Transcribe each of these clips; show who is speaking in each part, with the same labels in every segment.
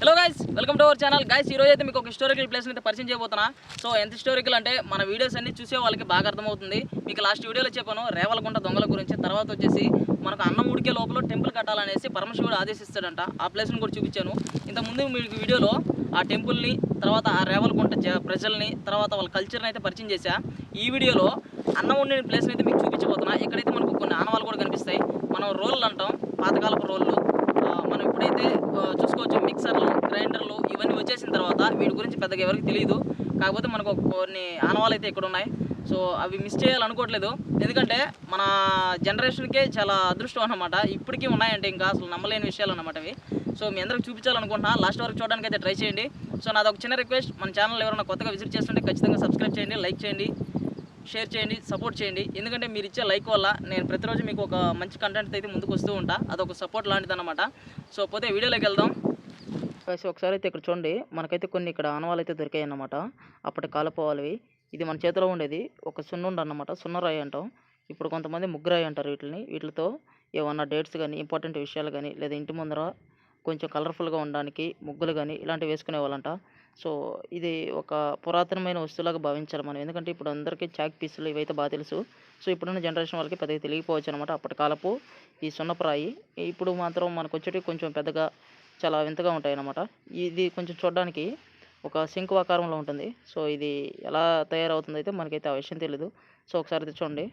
Speaker 1: Hello guys welcome to our channel guys ఈ రోజు అయితే మీకు ఒక హిస్టారికల్ ప్లేస్ అయితే పరిచయం చేయబోతున్నా. సో ఎంత హిస్టారికల్ అంటే మన వీడియోస్ అన్ని చూసే వాళ్ళకి బాగా అర్థమవుతుంది. మీకు లాస్ట్ వీడియోలో చెప్పాను రేవలకుంట దొంగల గురించి. తర్వాత వచ్చేసి మనకు అన్నం ఉడికే లోపల టెంపుల్ కట్టాలనేసి పరమశివుడు ఆదేశిస్తాడంట. ఆ ప్లేస్ని కూడా చూపించాను. ఇంతకుముందు మీకు వీడియోలో ఆ టెంపుల్ని తర్వాత ఆ రేవలకుంట జ- ప్రజల్ని తర్వాత వాళ్ళ కల్చర్ని అయితే పరిచయం చేశా. ఈ వీడియోలో అన్నం ఉండే ప్లేస్ని అయితే మీకు చూపించబోతున్నా. ఇక్కడైతే మనకు కొన్ని ఆనవాళ్ళు కూడా కనిపిస్తాయి. మనం రోళ్ళు అంటాం పాతకాలపు రోళ్ళు. ఇప్పుడైతే చూసుకోవచ్చు మిక్సర్లు గ్రైండర్లు ఇవన్నీ వచ్చేసిన తర్వాత వీటి గురించి పెద్దగా ఎవరికి తెలియదు కాకపోతే మనకు కొన్ని ఆనవాళ్ళు అయితే ఇక్కడ ఉన్నాయి. సో అవి మిస్ చేయాలనుకోవట్లేదు. ఎందుకంటే మన జనరేషన్కే చాలా అదృష్టం అన్నమాట. ఇప్పటికీ ఉన్నాయంటే ఇంకా అసలు నమ్మలేని విషయాలు అన్నమాట అవి. సో మీ అందరికి చూపించాలనుకుంటున్నా. లాస్ట్ వరకు చూడడానికి అయితే ట్రై చేయండి. సో నాది ఒక చిన్న రిక్వెస్ట్. మన ఛానల్ ఎవరైనా కొత్తగా విజిట్ చేస్తుంటే ఖచ్చితంగా సబ్స్క్రైబ్ చేయండి లైక్ చేయండి. షేర్ చేయండి సపోర్ట్ చేయండి. ఎందుకంటే మీరు ఇచ్చే లైక్ వల్ల నేను ప్రతిరోజు మీకు ఒక మంచి కంటెంట్ అయితే ముందుకు వస్తూ ఉంటా. అదొక సపోర్ట్ లాంటిది అనమాట సో పోతే వీడియోలోకి వెళ్దాం. సో ఒకసారి అయితే ఇక్కడ చూడండి. మనకైతే కొన్ని ఇక్కడ ఆనవాళ్ళు అయితే దొరికాయి అన్నమాట అప్పటి కాలపోవాలి ఇది మన చేతిలో ఉండేది. ఒక సున్నుండ అన్నమాట. సున్నరాయి అంటాం. ఇప్పుడు కొంతమంది ముగ్గురాయి అంటారు వీటిని. వీటితో ఏమన్నా డేట్స్ కానీ ఇంపార్టెంట్ విషయాలు కానీ లేదా ఇంటి ముందర కొంచెం కలర్ఫుల్గా ఉండడానికి ముగ్గులు కానీ ఇలాంటివి వేసుకునే వాళ్ళంట సో ఇది ఒక పురాతనమైన వస్తువులాగా భావించాలి మనం. ఎందుకంటే ఇప్పుడు అందరికీ చాక్ పీసులు ఇవైతే బాగా తెలుసు. సో ఇప్పుడున్న జనరేషన్ వాళ్ళకి పెద్దగా తెలియకపోవచ్చు అనమాట అప్పటి కాలపు ఈ సున్నప్రాయి. ఇప్పుడు మాత్రం మనకు వచ్చేటి కొంచెం పెద్దగా చాలా వింతగా ఉంటాయి అనమాట ఇది కొంచెం చూడడానికి ఒక సింకు ఆకారంలో ఉంటుంది. సో ఇది ఎలా తయారవుతుందో అయితే మనకైతే ఆ విషయం తెలియదు సో ఒకసారి ఇది చూడండి.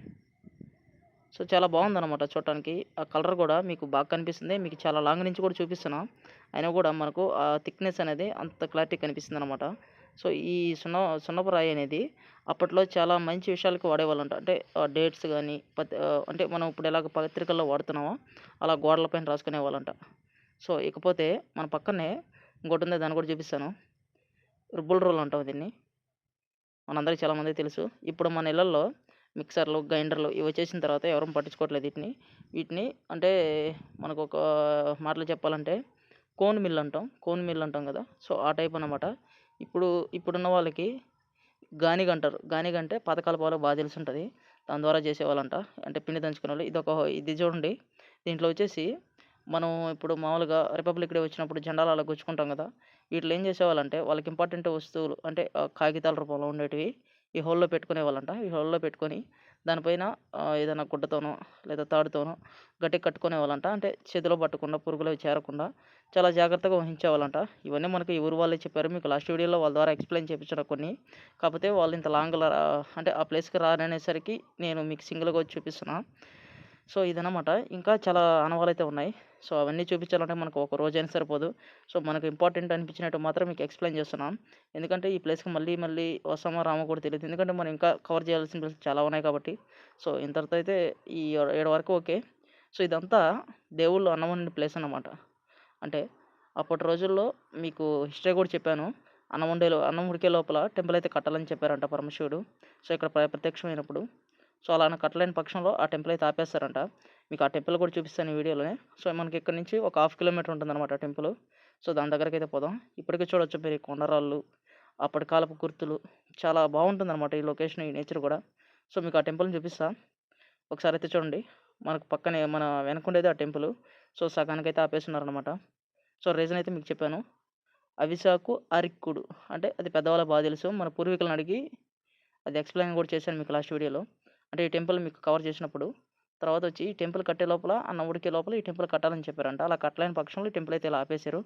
Speaker 1: సో చాలా బాగుందన్నమాట చూడటానికి. ఆ కలర్ కూడా మీకు బాగా కనిపిస్తుంది. మీకు చాలా లాంగ్ నుంచి కూడా చూపిస్తున్నా. అయినా కూడా మనకు ఆ థిక్నెస్ అనేది అంత క్లారిటీ కనిపిస్తుంది అనమాట సో ఈ సున్న సున్నపు రాయి అనేది అప్పట్లో చాలా మంచి విషయాలకి వాడేవాళ్ళంట. అంటే డేట్స్ కానీ అంటే మనం ఇప్పుడు ఎలాగ పత్రికల్లో వాడుతున్నామో అలా గోడలపైన రాసుకునే వాళ్ళంట సో ఇకపోతే మన పక్కనే ఇంకోటి ఉంది దాన్ని కూడా చూపిస్తాను. రుబ్బుల రోల్ అంటాం దీన్ని. మనందరికీ చాలామంది తెలుసు. ఇప్పుడు మన ఇళ్ళల్లో మిక్సర్లు గ్రైండర్లు ఇవి వచ్చేసిన తర్వాత ఎవరూ పట్టించుకోవట్లేదు వీటిని. వీటిని అంటే మనకు ఒక మాటలు చెప్పాలంటే కోన్ మిల్ అంటాం. కోన్ మిల్ అంటాం కదా. సో ఆ టైప్ అన్నమాట. ఇప్పుడు ఇప్పుడున్న వాళ్ళకి గానిగ అంటారు. గానిగ అంటే పాతకాల పాలు బాగా తెలిసి ఉంటుంది. దాని ద్వారా చేసేవాళ్ళంట. అంటే పిండి దంచుకునే వాళ్ళు. ఇది ఒక ఇది చూడండి. దీంట్లో వచ్చేసి మనం ఇప్పుడు మామూలుగా రిపబ్లిక్ డే వచ్చినప్పుడు జెండాలు అలా గుచ్చుకుంటాం కదా. వీటిలో ఏం చేసేవాళ్ళంటే వాళ్ళకి ఇంపార్టెంట్ వస్తువులు అంటే కాగితాల రూపంలో ఉండేటివి ఈ హోల్లో పెట్టుకునే వాళ్ళంట. ఈ హోల్లో పెట్టుకొని దానిపైన ఏదైనా గుడ్డతోనో లేదా తాడుతోనో గట్టి కట్టుకునే వాళ్ళంట. అంటే చేతిలో పట్టకుండా పురుగులు చేరకుండా చాలా జాగ్రత్తగా వహించేవాళ్ళంట ఇవన్నీ మనకు ఈ ఊరు వాళ్ళే చెప్పారు. మీకు లాస్ట్ వీడియోలో వాళ్ళ ద్వారా ఎక్స్ప్లెయిన్ చేయించిన కొన్ని. కాకపోతే వాళ్ళు ఇంత లాంగ్ అంటే ఆ ప్లేస్కి రాననేసరికి నేను మీకు సింగిల్గా వచ్చి సో ఇదనమాట ఇంకా చాలా అనుభవాలు అయితే ఉన్నాయి. సో అవన్నీ చూపించాలంటే మనకు ఒక రోజైనా సరిపోదు. సో మనకు ఇంపార్టెంట్ అనిపించినట్టు మాత్రం మీకు ఎక్స్ప్లెయిన్ చేస్తున్నాం ఎందుకంటే ఈ ప్లేస్కి మళ్ళీ మళ్ళీ వస్తామో రామో కూడా తెలియదు ఎందుకంటే మనం ఇంకా కవర్ చేయాల్సిన ప్లేస్ చాలా ఉన్నాయి కాబట్టి. సో ఇంతటితో అయితే ఈ ఏడు వరకు ఓకే. సో ఇదంతా దేవుళ్ళు అన్నమని ప్లేస్ అన్నమాట. అంటే అప్పటి రోజుల్లో మీకు హిస్టరీ కూడా చెప్పాను. అన్నం వండే అన్నం ఉడికే లోపల టెంపుల్ అయితే కట్టాలని చెప్పారంట పరమశివుడు. సో ఇక్కడ ప్ర- ప్రత్యక్షమైనప్పుడు. సో అలా కట్టలేని పక్షంలో ఆ టెంపుల్ అయితే ఆపేస్తారంట. మీకు ఆ టెంపుల్ కూడా చూపిస్తాను ఈ వీడియోలోనే. సో మనకి ఇక్కడ నుంచి ఒక హాఫ్ కిలోమీటర్ ఉంటుందన్నమాట టెంపుల్. సో దాని దగ్గరికి అయితే పోదాం. ఇప్పటికీ చూడొచ్చు మీరు కొండరాళ్ళు అప్పటి కాలపు గుర్తులు. చాలా బాగుంటుందన్నమాట ఈ లొకేషన్ ఈ నేచర్ కూడా. సో మీకు ఆ టెంపుల్ని చూపిస్తా. ఒకసారి అయితే చూడండి. మనకు పక్కనే మన వెనకుండేది ఆ టెంపుల్. సో సగానికి అయితే ఆపేస్తున్నారనమాట సో రీజన్ అయితే మీకు చెప్పాను. అవిశాకు అరిక్కుడు. అంటే అది పెద్దవాళ్ళ బాగా తెలుసు. మన పూర్వీకులను అడిగి అది ఎక్స్ప్లెయిన్ కూడా చేశాను మీకు లాస్ట్ వీడియోలో. అంటే ఈ టెంపుల్ మీకు కవర్ చేసినప్పుడు తర్వాత వచ్చి ఈ టెంపుల్ కట్టే లోపల అన్న ఉడికే లోపల ఈ టెంపుల్ కట్టాలని చెప్పారంట. అలా కట్టలేని పక్షంలో ఈ టెంపుల్ అయితే ఇలా ఆపేశారు.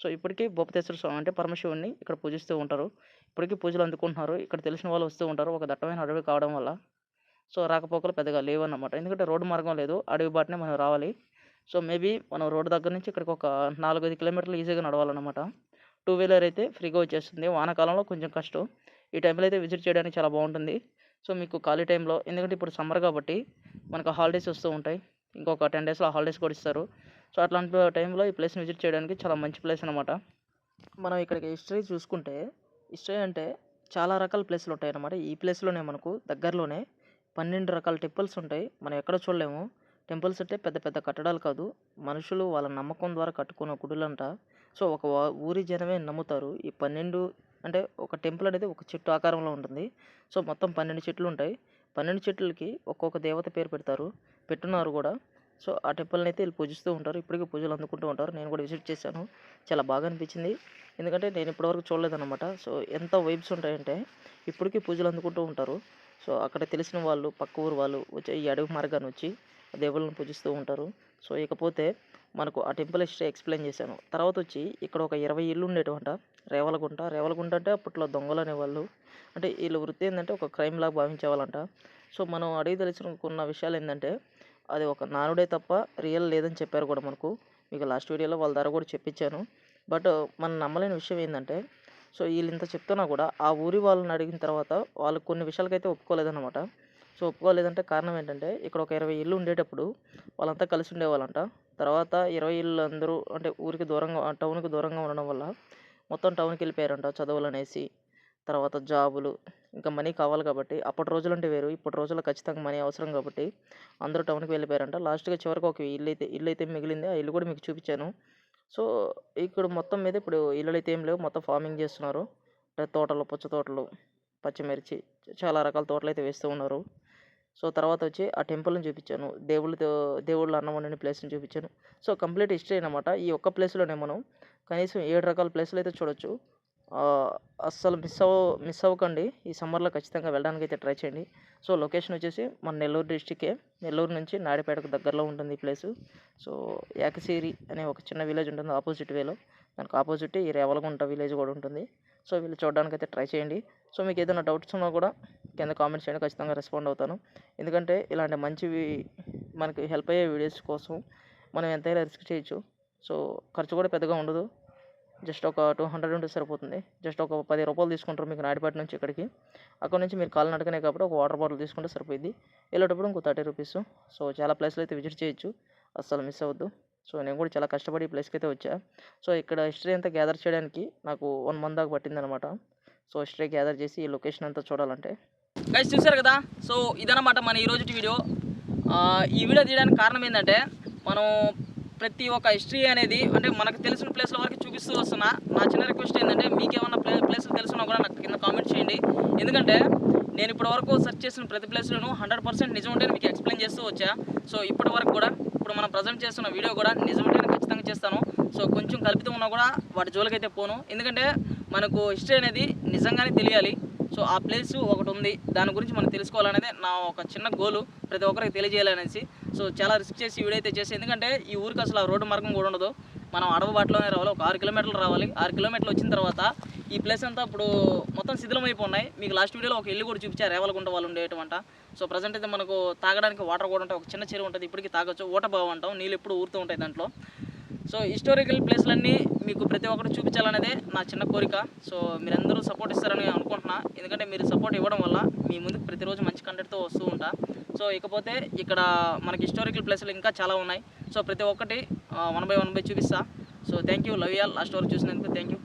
Speaker 1: సో ఇప్పటికీ భూపతేశ్వర స్వామి అంటే పరమశివుడిని ఇక్కడ పూజిస్తూ ఉంటారు. ఇప్పటికీ పూజలు అందుకుంటున్నారు. ఇక్కడ తెలిసిన వాళ్ళు వస్తూ ఉంటారు. ఒక దట్టమైన అడవి కావడం వల్ల. సో రాకపోకలు పెద్దగా లేవన్నమాట. ఎందుకంటే రోడ్డు మార్గం లేదు. అడవి బాటనే మనం రావాలి. సో మేబీ మనం రోడ్డు దగ్గర నుంచి ఇక్కడికి ఒక నాలుగైదు కిలోమీటర్లు ఈజీగా నడవాలన్నమాట. టూ వీలర్ అయితే ఫ్రీగా వచ్చేస్తుంది. వానాకాలంలో కొంచెం కష్టం. ఈ టైంలో అయితే విజిట్ చేయడానికి చాలా బాగుంటుంది. సో మీకు ఖాళీ టైంలో ఎందుకంటే ఇప్పుడు సమ్మర్ కాబట్టి మనకు హాలిడేస్ వస్తూ ఉంటాయి. ఇంకొక టెన్ డేస్లో హాలిడేస్ కూడా ఇస్తారు. సో అట్లాంటి టైంలో ఈ ప్లేస్ని విజిట్ చేయడానికి చాలా మంచి ప్లేస్ అనమాట మనం ఇక్కడికి హిస్టరీ చూసుకుంటే హిస్టరీ అంటే చాలా రకాల ప్లేస్లు ఉంటాయి అన్నమాట ఈ ప్లేస్లోనే మనకు దగ్గరలోనే పన్నెండు రకాల టెంపుల్స్ ఉంటాయి. మనం ఎక్కడ చూడలేము. టెంపుల్స్ అంటే పెద్ద పెద్ద కట్టడాలు కాదు. మనుషులు వాళ్ళ నమ్మకం ద్వారా కట్టుకున్న గుడులంట. సో ఒక ఊరి జనమే నమ్ముతారు. ఈ పన్నెండు అంటే ఒక టెంపుల్ అనేది ఒక చెట్టు ఆకారంలో ఉంటుంది. సో మొత్తం పన్నెండు చెట్లు ఉంటాయి. పన్నెండు చెట్లకి ఒక్కొక్క దేవత పేరు పెడతారు. పెట్టున్నారు కూడా. సో ఆ టెంపుల్ని అయితే వీళ్ళు పూజిస్తూ ఉంటారు. ఇప్పటికీ పూజలు అందుకుంటూ ఉంటారు. నేను కూడా విజిట్ చేశాను. చాలా బాగా అనిపించింది. ఎందుకంటే నేను ఇప్పటివరకు చూడలేదన్నమాట. సో ఎంత వైబ్స్ ఉంటాయంటే ఇప్పటికీ పూజలు అందుకుంటూ ఉంటారు. సో అక్కడ తెలిసిన వాళ్ళు పక్క ఊరు వాళ్ళు వచ్చి ఈ అడవి మార్గాన్ని వచ్చి దేవుళ్ళని పూజిస్తూ ఉంటారు. సో ఇకపోతే మనకు ఆ టెంపుల్ హిస్టరీ ఎక్స్ప్లెయిన్ చేశాను. తర్వాత వచ్చి ఇక్కడ ఒక ఇరవై ఇల్లు ఉండేటవంట. రేవలగుంట. రేవలగుంట అంటే అప్పట్లో దొంగలు అనేవాళ్ళు అంటే వీళ్ళ వృత్తి ఏంటంటే ఒక క్రైమ్ లాగా భావించేవాళ్ళంట. సో మనం అడిగి తెలుసుకున్న విషయాలు ఏంటంటే అది ఒక నానుడే తప్ప రియల్ లేదని చెప్పారు కూడా మనకు. మీకు లాస్ట్ వీడియోలో వాళ్ళ ద్వారా కూడా చెప్పించాను. బట్ మనం నమ్మలేని విషయం ఏంటంటే సో వీళ్ళు ఇంత చెప్తున్నా కూడా ఆ ఊరి వాళ్ళని అడిగిన తర్వాత వాళ్ళు కొన్ని విషయాలకైతే ఒప్పుకోలేదన్నమాట. సో ఒప్పుకోలేదంటే కారణం ఏంటంటే ఇక్కడ ఒక ఇరవై ఇల్లు ఉండేటప్పుడు వాళ్ళంతా కలిసి ఉండేవాళ్ళంట. తర్వాత ఇరవై ఇల్లు అందరూ అంటే ఊరికి దూరంగా టౌన్కి దూరంగా ఉండడం వల్ల మొత్తం టౌన్కి వెళ్ళిపోయారంట చదువులు అనేసి తర్వాత జాబులు ఇంకా మనీ కావాలి కాబట్టి. అప్పటి రోజులు అంటే వేరు ఇప్పటి రోజుల్లో ఖచ్చితంగా మనీ అవసరం కాబట్టి అందరూ టౌన్కి వెళ్ళిపోయారంట లాస్ట్గా చివరికి ఒక ఇల్లు అయితే ఇల్లు అయితే మిగిలింది. ఆ ఇల్లు కూడా మీకు చూపించాను. సో ఇక్కడ మొత్తం మీద ఇప్పుడు ఇల్లులు అయితే ఏం లేవు. మొత్తం ఫార్మింగ్ చేస్తున్నారు. అంటే తోటలు పుచ్చ తోటలు పచ్చిమిర్చి చాలా రకాల తోటలు అయితే వేస్తూ ఉన్నారు. సో తర్వాత వచ్చి ఆ టెంపుల్ని చూపించాను. దేవుళ్ళతో దేవుళ్ళు అన్నం వండిన ప్లేస్ని చూపించాను. సో కంప్లీట్ హిస్టరీ అనమాట ఈ ఒక్క ప్లేస్లోనే మనం కనీసం ఏడు రకాల ప్లేసులు అయితే చూడొచ్చు. అస్సలు మిస్ అవ్వ మిస్ అవ్వకండి. ఈ సమ్మర్లో ఖచ్చితంగా వెళ్ళడానికి అయితే ట్రై చేయండి. సో లొకేషన్ వచ్చేసి మన నెల్లూరు డిస్టికే నెల్లూరు నుంచి నాడిపేటకు దగ్గరలో ఉంటుంది ఈ ప్లేసు. సో యాకసిరి అనే ఒక చిన్న విలేజ్ ఉంటుంది ఆపోజిట్ వేలో. దానికి ఆపోజిట్ ఈ రేవలగుంట విలేజ్ కూడా ఉంటుంది. సో వీళ్ళు చూడడానికి అయితే ట్రై చేయండి. సో మీకు ఏదైనా డౌట్స్ ఉన్నా కూడా కింద కామెంట్స్ చేయండి ఖచ్చితంగా రెస్పాండ్ అవుతాను. ఎందుకంటే ఇలాంటి మంచివి మనకి హెల్ప్ అయ్యే వీడియోస్ కోసం మనం ఎంతైనా రిస్క్ చేయొచ్చు. సో ఖర్చు కూడా పెద్దగా ఉండదు. జస్ట్ ఒక టూ హండ్రెడ్ ఉంటే సరిపోతుంది. జస్ట్ ఒక పది రూపాయలు తీసుకుంటారు మీకు నాడిపేట నుంచి ఇక్కడికి. అక్కడ నుంచి మీరు కాలు నడకనే కాబట్టి ఒక వాటర్ బాటిల్ తీసుకుంటే సరిపోయింది వెళ్ళేటప్పుడు ఇంకో థర్టీ రూపీస్ సో చాలా ప్లేస్లు అయితే విజిట్ చేయొచ్చు. అస్సలు మిస్ అవ్వద్దు. సో నేను కూడా చాలా కష్టపడి ఈ ప్లేస్కి అయితే వచ్చా. సో ఇక్కడ హిస్టరీ అంతా గ్యాదర్ చేయడానికి నాకు వన్ మంత్ దాకా పట్టిందనమాట సో హిస్టరీ గ్యాదర్ చేసి ఈ లొకేషన్ అంతా చూడాలంటే గైస్ చూసారు కదా? సో ఇదన్నమాట మన ఈ రోజు వీడియో ఈ వీడియో తీయడానికి కారణం ఏంటంటే మనం ప్రతి ఒక్క హిస్టరీ అనేది అంటే మనకు తెలిసిన ప్లేస్ల వరకు చూపిస్తూ వస్తున్నా నా చిన్న రిక్వెస్ట్ ఏంటంటే మీకు ఏమన్నా ప్లే ప్లేసులు తెలుసున్నా కూడా నాకు కింద కామెంట్ చేయండి. ఎందుకంటే నేను ఇప్పటి వరకు సెర్చ్ చేసిన ప్రతి ప్లేస్లోనూ హండ్రెడ్ పర్సెంట్ నిజం ఉంటే మీకు ఎక్స్ప్లెయిన్ చేస్తూ వచ్చా. సో ఇప్పటి వరకు కూడా ఇప్పుడు మనం ప్రజెంట్ చేస్తున్న వీడియో కూడా నిజం ఉంటే ఖచ్చితంగా చేస్తాను. సో కొంచెం కల్పితం ఉన్నా కూడా వాటి జోలికైతే పోను. ఎందుకంటే మనకు హిస్టరీ అనేది నిజంగానే తెలియాలి. సో ఆ ప్లేస్ ఒకటి ఉంది. దాని గురించి మనం తెలుసుకోవాలనేది నా ఒక చిన్న గోలు ప్రతి ఒక్కరికి తెలియజేయాలనేసి. సో చాలా రిస్క్ చేసి వీడైతే వీడియో అయితే చేసి ఎందుకంటే ఈ ఊరికి అసలు ఆ రోడ్డు మార్గం కూడా ఉండదు. మనం అడవి బాటలోనే రావాలి ఒక ఆరు కిలోమీటర్లు రావాలి. ఆరు కిలోమీటర్లు వచ్చిన తర్వాత ఈ ప్లేస్ అంతా ఇప్పుడు మొత్తం శిథిలం అయిపోయి మీకు లాస్ట్ వీడియోలో ఒక ఇల్లు కూడా చూపించారు రేవలగుంట వాళ్ళు ఉండేటమంట సో ప్రజెంట్ అయితే మనకు తాగడానికి వాటర్ కూడా ఉంటాయి. ఒక చిన్న చెరువు ఉంటుంది ఇప్పటికీ తాగొచ్చు. ఊట బాగుంటాం నీళ్ళు ఎప్పుడు ఊరుతూ ఉంటాయి దాంట్లో. సో హిస్టారికల్ ప్లేస్లన్నీ మీకు ప్రతి ఒక్కరు చూపించాలనేదే నా చిన్న కోరిక. సో మీరందరూ సపోర్ట్ ఇస్తారని అనుకుంటున్నా. ఎందుకంటే మీరు సపోర్ట్ ఇవ్వడం వల్ల మీ ముందుకు ప్రతిరోజు మంచి కంటెంట్తో వస్తూ ఉంటా. సో ఇకపోతే ఇక్కడ మనకి హిస్టారికల్ ప్లేస్లు ఇంకా చాలా ఉన్నాయి. సో ప్రతి ఒక్కటి వన్ బై వన్ బై చూపిస్తా. So thank you love y'all last వరకు చూసినందుకు థ్యాంక్ యూ